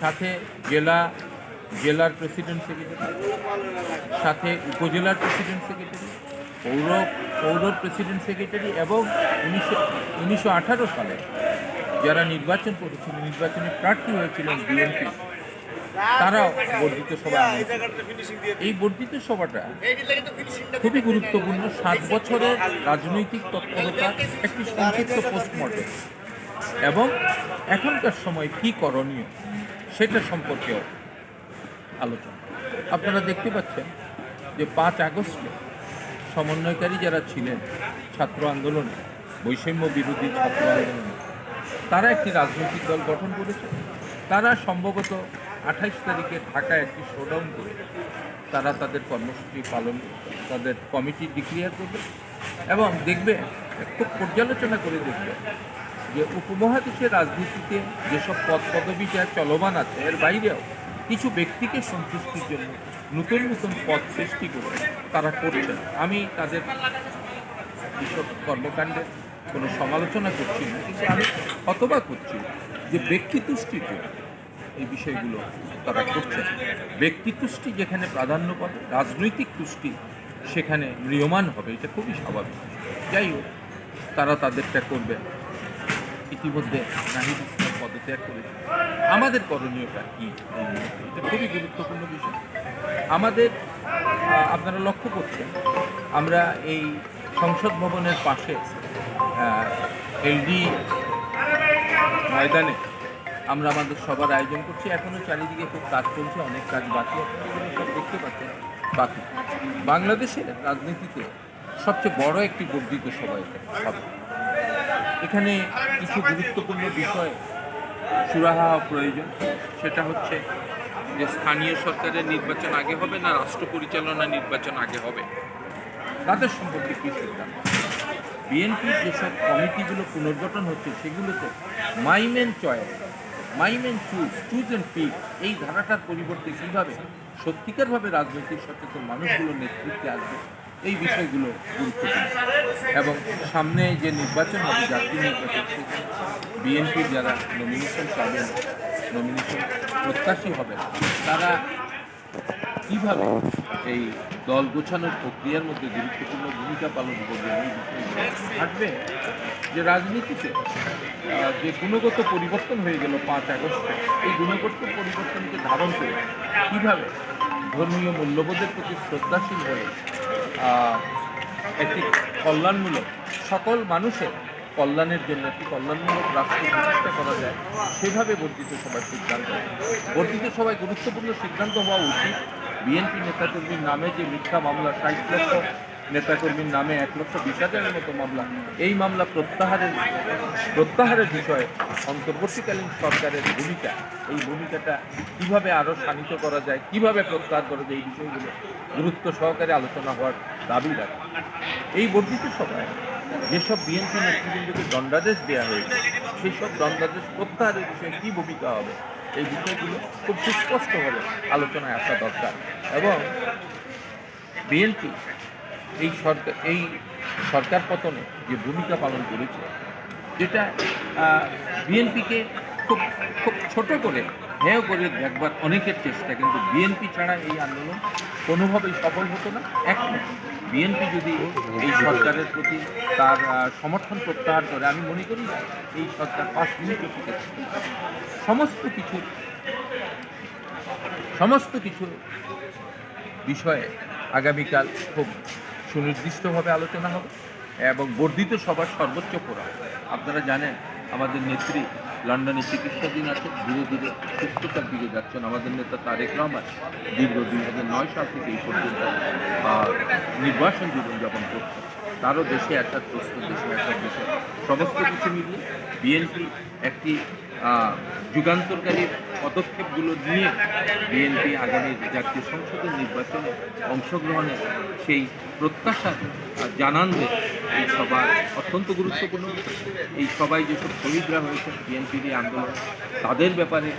সাথে জেলা জেলার প্রেসিডেন্ট সেক্রেটারি সাথে উপজেলার প্রেসিডেন্ট সেক্রেটারি পৌর পৌর প্রেসিডেন্ট সেক্রেটারি এবং উনিশশো উনিশশো আঠারো সালে যারা নির্বাচন করেছিলেন নির্বাচনে প্রার্থী হয়েছিলেন বিএনপি তারাও বর্ধিত সভা এই বর্ধিত সভাটা খুবই গুরুত্বপূর্ণ। সাত বছরের রাজনৈতিক তৎপরতার একটি সংক্ষিপ্ত পোস্টমর্টম এবং এখনকার সময় কি করণীয়? সেটা সম্পর্কেও আলোচনা। আপনারা দেখতে পাচ্ছেন যে পাঁচ আগস্টে সমন্বয়কারী যারা ছিলেন ছাত্র আন্দোলনে, বৈষম্য বিরোধী ছাত্র আন্দোলনে, তারা একটি রাজনৈতিক দল গঠন করেছে। তারা সম্ভবত আঠাইশ তারিখে ঢাকায় একটি শোডাউন করে তারা তাদের কর্মসূচি পালন তাদের কমিটি ডিক্লিয়ার করবে এবং দেখবে, খুব পর্যালোচনা করে দেখবে যে উপমহাদেশের রাজনীতিতে যেসব পদ পদবিটা চলমান আছে, এর বাইরেও কিছু ব্যক্তিকে সন্তুষ্টির জন্য নতুন নতুন পদ সৃষ্টি করে তারা করছেন। আমি তাদের এইসব কর্মকাণ্ডের কোনো সমালোচনা করছি না, কিন্তু আমি হতবাক করছি যে ব্যক্তি তুষ্টির জন্য এই বিষয়গুলো তারা করছেন। ব্যক্তি তুষ্টি যেখানে প্রাধান্য পাবে, রাজনৈতিক তুষ্টি সেখানে ম্রিয়মান হবে, এটা খুবই স্বাভাবিক। যাই হোক, তারা তাদেরটা করবে ইতিমধ্যে নাহিদ ইসলাম পদত্যাগ করেছে। আমাদের করণীয়টা কি? এটা খুবই গুরুত্বপূর্ণ বিষয়। আমাদের আপনারা লক্ষ্য করছেন, আমরা এই সংসদ ভবনের পাশে এলডি ময়দানে আমরা আমাদের সবার আয়োজন করছি। এখনও চারিদিকে খুব কাজ চলছে, অনেক কাজ বাকি সব দেখতে পাচ্ছেন, বাকি। বাংলাদেশের রাজনীতিতে সবচেয়ে বড় একটি বর্ধিত সবাই হবে। এখানে কিছু গুরুত্বপূর্ণ বিষয় সুরাহা প্রয়োজন। সেটা হচ্ছে যে স্থানীয় সরকারের নির্বাচন আগে হবে না রাষ্ট্র পরিচালনা নির্বাচন আগে হবে? তাদের সম্পর্কে কী সিদ্ধান্ত? বিএনপির যেসব কমিটিগুলো পুনর্গঠন হচ্ছে, সেগুলোতে my men choice, my men choose choose and pick এই ধারাটার পরিবর্তে কীভাবে সত্যিকারভাবে রাজনৈতিক সচেতন মানুষগুলো নেতৃত্বে আসবে? এই বিষয়গুলো গুরুত্বপূর্ণ। এবং সামনে যে নির্বাচন হবে, জাতীয় নির্বাচন বিএনপির যারা নমিনেশন পাবেন নমিনেশন প্রত্যাশী হবেন তারা কীভাবে এই দল গোছানোর প্রক্রিয়ার মধ্যে গুরুত্বপূর্ণ ভূমিকা পালন করবে এই বিষয়গুলো থাকবে? যে রাজনীতিতে যে গুণগত পরিবর্তন হয়ে গেল পাঁচ আগস্টে, এই গুণগত পরিবর্তনকে ধারণ করে কীভাবে ধর্মীয় মূল্যবোধের প্রতি শ্রদ্ধাশীল হয়ে একটি কল্যাণমূলক, সকল মানুষের কল্যাণের জন্য একটি কল্যাণমূলক রাষ্ট্র প্রতিষ্ঠা করা যায়, সেভাবে বর্ধিত সভায় সিদ্ধান্ত বর্ধিত সভায় গুরুত্বপূর্ণ সিদ্ধান্ত হওয়া উচিত। বিএনপি নেতাকর্মীর নামে যে মিথ্যা মামলা ষাট লক্ষ নেতাকর্মীর নামে এক লক্ষ বিশ হাজারের মতো মামলা। এই মামলা প্রত্যাহারের প্রত্যাহারের বিষয়ে অন্তর্বর্তীকালীন সরকারের ভূমিকা। এই ভূমিকাটা কীভাবে আরও শানিত করা যায়, কীভাবে প্রত্যাহার করা যায় এই বিষয়গুলো গুরুত্ব সহকারে আলোচনা হওয়ার দাবি রাখে। এই বর্ধিত সভায় যেসব বিএনপি নেতৃবৃন্দকে দণ্ডাদেশ দেওয়া হয়েছে সেই সব দণ্ডাদেশ প্রত্যাহারের বিষয়ে কী ভূমিকা হবে, এই বিষয়গুলো খুব সুস্পষ্টভাবে আলোচনায় আসা দরকার। এবং বিএনপি এই সরকার এই সরকার পতনে যে ভূমিকা পালন করেছে যেটা বিএনপিকে খুব খুব ছোটো করে হেয় করে দেখবার অনেকের চেষ্টা, কিন্তু বিএনপি ছাড়া এই আন্দোলন কোনোভাবেই সফল হতো না। এখন বিএনপি যদি এই সরকারের প্রতি তার সমর্থন প্রত্যাহার করে, আমি মনে করি না এই সরকার পাঁচ মিনিটও সমস্ত কিছু সমস্ত কিছু বিষয়ে আগামীকাল খুব সুনির্দিষ্টভাবে আলোচনা হবে এবং বর্ধিত সবার সর্বোচ্চ ফোরাম। আপনারা জানেন, আমাদের নেত্রী লন্ডনে চিকিৎসাধীন আছে ধীরে ধীরে সুস্থতার দিকে যাচ্ছেন। আমাদের নেতা তারেক রহমান দীর্ঘ দুই হাজার নয় সাল থেকে এই পর্যন্ত নির্বাসন জীবনযাপন করছেন। তারও দেশে একটা প্রস্তুত দেশে একটা দেশে সমস্ত কিছু মিলিয়ে বিএনপি একটি যুগান্তরকারী পদক্ষেপগুলো নিয়ে বিএনপি আগামী জাতীয় সংসদের নির্বাচনে অংশগ্রহণের সেই প্রত্যাশা জানান যে এই সভা অত্যন্ত গুরুত্বপূর্ণ। এই সবাই যেসব শহীদরা হয়েছে বিএনপির এই আন্দোলন, তাদের ব্যাপারে